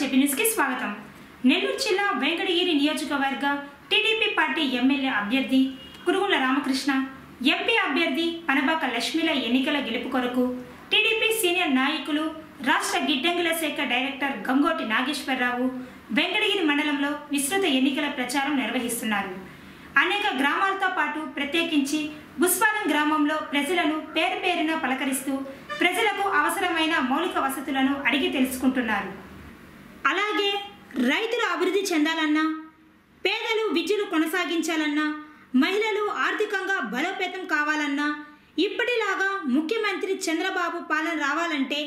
చెప్పి స్వాగతం. నెల్లూరు జిల్లా వెంకటగిరి నియోజకవర్గ టీడీపీ పార్టీ ఎమ్మెల్యే అభ్యర్థి కురుగుల రామకృష్ణ ఎంపీ అభ్యర్థి పనబాక లక్ష్మిల ఎన్నికల గెలుపు కొరకు టీడీపీ సీనియర్ నాయకులు రాష్ట్ర గిడ్డంగుల శాఖ డైరెక్టర్ గంగోటి నాగేశ్వరరావు వెంకటగిరి మండలంలో విస్తృత ఎన్నికల ప్రచారం నిర్వహిస్తున్నారు. అనేక గ్రామాలతో పాటు ప్రత్యేకించి బుస్వాలం గ్రామంలో ప్రజలను పేరు పేరున పలకరిస్తూ ప్రజలకు అవసరమైన మౌలిక వసతులను అడిగి తెలుసుకుంటున్నారు. అలాగే రైతులు అభివృద్ధి చెందాలన్నా పేదలు విద్యను కొనసాగించాలన్నా మహిళలు ఆర్థికంగా బలోపేతం కావాలన్నా ఇప్పటిలాగా ముఖ్యమంత్రి చంద్రబాబు పాలన రావాలంటే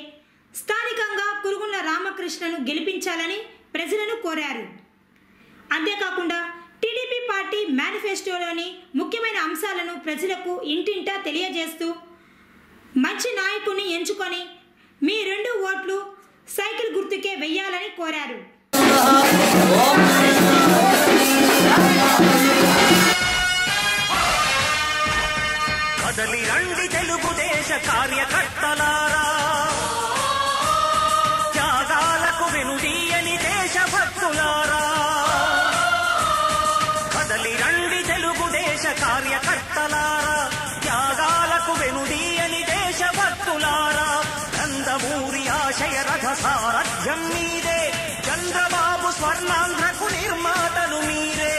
స్థానికంగా కురుగుండ్ల రామకృష్ణను గెలిపించాలని ప్రజలను కోరారు. అంతేకాకుండా టీడీపీ పార్టీ మేనిఫెస్టోలోని ముఖ్యమైన అంశాలను ప్రజలకు ఇంటింటా తెలియజేస్తూ మంచి నాయకుని ఎంచుకొని మీ రెండు ఓట్లు సైకిల్ గుర్తుకే వెయ్యాలని కోరారు. కదలి రండి తెలుగుదేశ కార్యకర్తలారా. త్యాగాలకు వినుదీయని దేశభక్తులారా. నందమూరి రథ సారథ్యం మీరే చంద్రబాబు స్వర్ణాంధ్రకు నిర్మాతలు మీరే.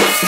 Thank you.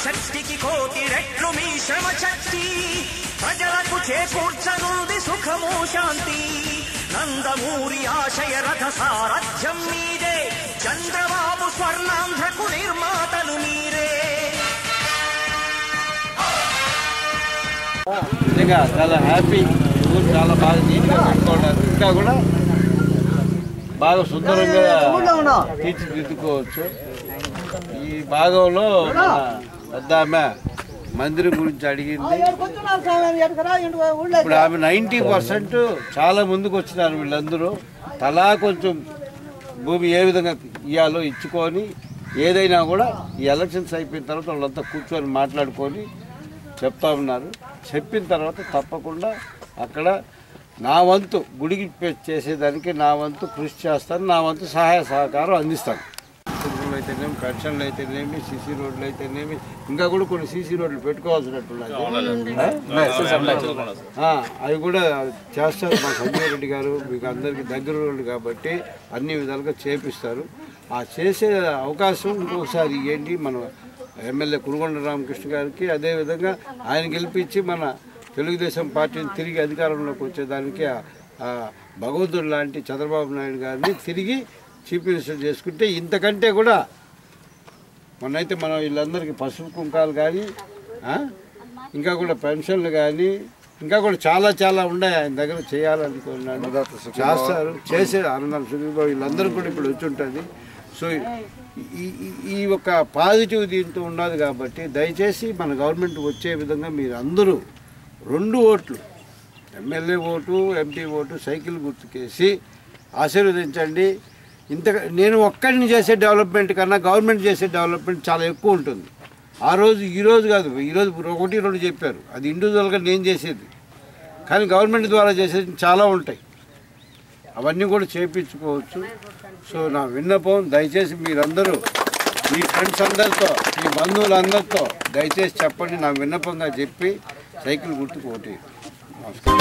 అణుశక్తికి కోటి రెట్లు మీ శ్రమ శక్తి ప్రజలకు చేకూర్చనుంది సుఖము శాంతి నందమూరి ఆశయ రథ సారథ్యం మీదే చంద్రబాబు స్వర్ణాంధ్రకు నిర్మాతలు మీరే నిజంగా చాలా హ్యాపీ ఊరు చాలా బాగా నీట్గా పెట్టుకోవడానికి ఇంకా కూడా బాగా సుందరంగా తీర్చిదిద్దుకోవచ్చు ఈ భాగంలో ఆమె మందిరం గురించి అడిగింది. ఇప్పుడు ఆమె నైంటీ పర్సెంట్ చాలా ముందుకు వచ్చినారు వీళ్ళందరూ. తలా కొంచెం భూమి ఏ విధంగా ఇవ్వాలో ఇచ్చుకొని ఏదైనా కూడా ఈ ఎలక్షన్స్ అయిపోయిన తర్వాత వాళ్ళంతా కూర్చొని మాట్లాడుకొని చెప్తా ఉన్నారు. చెప్పిన తర్వాత తప్పకుండా అక్కడ నా వంతు గుడికి చేసేదానికి నా వంతు కృషి చేస్తాను నా వంతు సహాయ సహకారం అందిస్తాను. అయితేనేమి పెన్షన్లు అయితేనేమి సీసీ రోడ్లు అయితేనేమి ఇంకా కూడా కొన్ని సీసీ రోడ్లు పెట్టుకోవాల్సినట్టున్నది ఆ, అవి కూడా చేస్తారు మా సంజయ్ రెడ్డి గారు మీకు అందరికి దగ్గర వాళ్ళు కాబట్టి అన్ని విధాలుగా చేపిస్తారు. ఆ చేసే అవకాశం ఇంకొకసారి ఏంటి మన ఎమ్మెల్యే కురుగొండ రామకృష్ణ గారికి అదేవిధంగా ఆయన గెలిపించి మన తెలుగుదేశం పార్టీని తిరిగి అధికారంలోకి వచ్చేదానికి భగవంతుడు లాంటి చంద్రబాబు నాయుడు గారిని తిరిగి చీఫ్ మినిస్టర్ చేసుకుంటే ఇంతకంటే కూడా మొన్నైతే మనం వీళ్ళందరికీ పసుపు కుంకాలు కానీ? ఇంకా కూడా పెన్షన్లు కానీ ఇంకా కూడా చాలా చాలా ఉన్నాయి ఆయన దగ్గర చేయాలనుకున్నాను చేస్తారు. చేసే ఆనందం సుఖీబాబు వీళ్ళందరూ కూడా ఇప్పుడు వచ్చి ఉంటుంది సో ఈ ఈ- ఈ ఒక పాజిటివ్ దీంతో ఉన్నది కాబట్టి దయచేసి మన గవర్నమెంట్ వచ్చే విధంగా మీరు అందరూ రెండు ఓట్లు MLA vote MP vote cycle గుర్తుకేసి ఆశీర్వదించండి. ఇంత నేను ఒక్కడిని చేసే డెవలప్మెంట్ కన్నా గవర్నమెంట్ చేసే డెవలప్మెంట్ చాలా ఎక్కువ ఉంటుంది. ఆ రోజు ఈ రోజు కాదు ఈ రోజు ఒకటి రెండు చెప్పారు. అది ఇండివిజువల్గా నేను చేసేది. కానీ గవర్నమెంట్ ద్వారా చేసేది చాలా ఉంటాయి. అవన్నీ కూడా చేయించుకోవచ్చు సో నా విన్నపం దయచేసి మీరందరూ మీ ఫ్రెండ్స్ అందరితో మీ బంధువులందరితో దయచేసి చెప్పండి. నా విన్నపంగా చెప్పి సైకిల్ గుర్తుకు నమస్కారం.